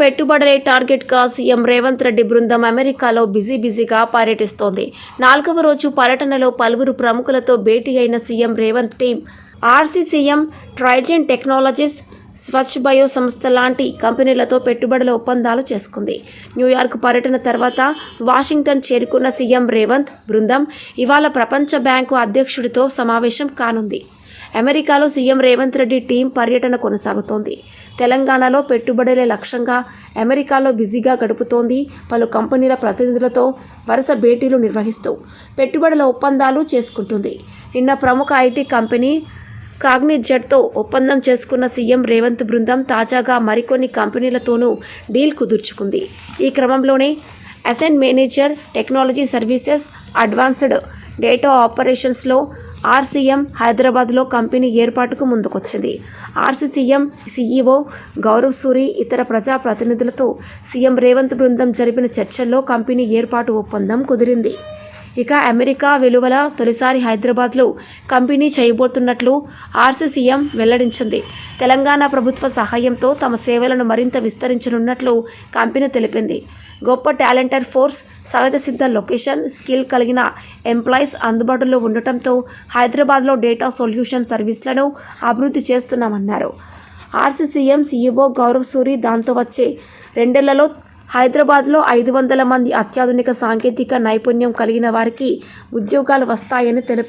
పెట్టుబడులే టార్గెట్గా సీఎం రేవంత్ రెడ్డి బృందం అమెరికాలో బిజీ బిజీగా పర్యటిస్తోంది. నాలుగవ రోజు పర్యటనలో పలువురు ప్రముఖులతో భేటీ అయిన CM Revanth team RCCM Trigyn technologies Swachh bio సంస్థ లాంటి కంపెనీలతో పెట్టుబడుల ఒప్పందాలు చేసుకుంది. న్యూయార్క్ పర్యటన తర్వాత వాషింగ్టన్ చేరుకున్న సీఎం రేవంత్ బృందం ఇవాళ ప్రపంచ బ్యాంకు అధ్యక్షుడితో సమావేశం కానుంది. అమెరికాలో సీఎం రేవంత్ రెడ్డి టీం పర్యటన కొనసాగుతోంది. తెలంగాణలో పెట్టుబడులే లక్ష్యంగా అమెరికాలో బిజీగా గడుపుతోంది పలు కంపెనీల ప్రతినిధులతో వరుస భేటీలు నిర్వహిస్తూ పెట్టుబడుల ఒప్పందాలు చేసుకుంటుంది. నిన్న ప్రముఖ ఐటీ కంపెనీ కాగ్నిజెట్తో ఒప్పందం చేసుకున్న సీఎం రేవంత్ బృందం తాజాగా మరికొన్ని కంపెనీలతోనూ డీల్ కుదుర్చుకుంది. ఈ క్రమంలోనే Ascent manager technology services advanced data ఆపరేషన్స్లో RCM హైదరాబాద్లో కంపెనీ ఏర్పాటుకు ముందుకొచ్చింది. ఆర్సీసీఎం సీఈఓ గౌరవ్ సూరి ఇతర ప్రజా ప్రతినిధులతో సీఎం రేవంత్ బృందం జరిపిన చర్చల్లో కంపెనీ ఏర్పాటు ఒప్పందం కుదిరింది. ఇక అమెరికా వెలువల తొలిసారి హైదరాబాద్లో కంపెనీ చేయబోతున్నట్లు ఆర్సీసీఎం వెల్లడించింది. తెలంగాణ ప్రభుత్వ సహాయంతో తమ సేవలను మరింత విస్తరించనున్నట్లు కంపెనీ తెలిపింది. గొప్ప టాలెంటెడ్ ఫోర్స్ సహజ సిద్ధ లొకేషన్ స్కిల్ కలిగిన ఎంప్లాయీస్ అందుబాటులో ఉండటంతో హైదరాబాద్లో డేటా సొల్యూషన్ సర్వీస్లను అభివృద్ధి చేస్తున్నామన్నారు. ఆర్సీసీఎం సీఈఓ గౌరవ్ సూరి దాంతో వచ్చే రెండేళ్ళలో హైదరాబాద్లో ఐదు వందల మంది అత్యాధునిక సాంకేతిక నైపుణ్యం కలిగిన వారికి ఉద్యోగాలు వస్తాయని తెలిపారు.